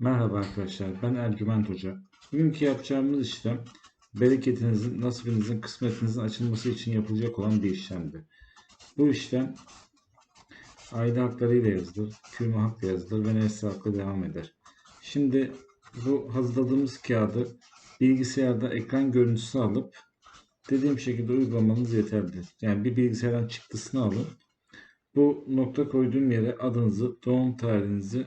Merhaba arkadaşlar, ben Ercüment Hoca. Bugünkü yapacağımız işlem, bereketinizin, nasibinizin, kısmetinizin açılması için yapılacak olan bir işlemdir. Bu işlem, aile haklarıyla yazılır, kürme hakla yazılır ve nesli hakla devam eder. Şimdi bu hazırladığımız kağıdı bilgisayarda ekran görüntüsü alıp dediğim şekilde uygulamanız yeterlidir. Yani bir bilgisayardan çıktısını alın. Bu nokta koyduğum yere adınızı, doğum tarihinizi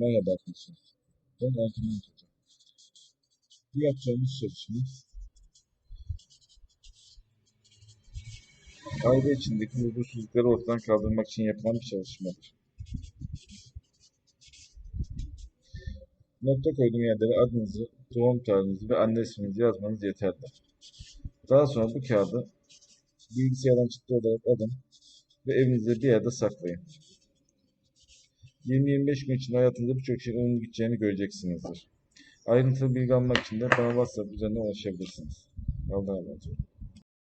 Merhaba arkadaşlar. Ben Ercüment Hoca. Bu yapacağımız çalışma aile içindeki huzursuzlukları ortadan kaldırmak için yapılan bir çalışmadır. Nokta koyduğum yerlere adınızı, doğum tarihinizi ve anne isminizi yazmanız yeterlidir. Daha sonra bu kağıdı bilgisayardan çıktı olarak alın ve evinizde bir yerde saklayın. 20-25 gün içinde hayatınızda birçok şeyin olumlu gideceğini göreceksinizdir. Ayrıntılı bilgi almak için de bana WhatsApp üzerinden ulaşabilirsiniz. Allah'a emanet olun.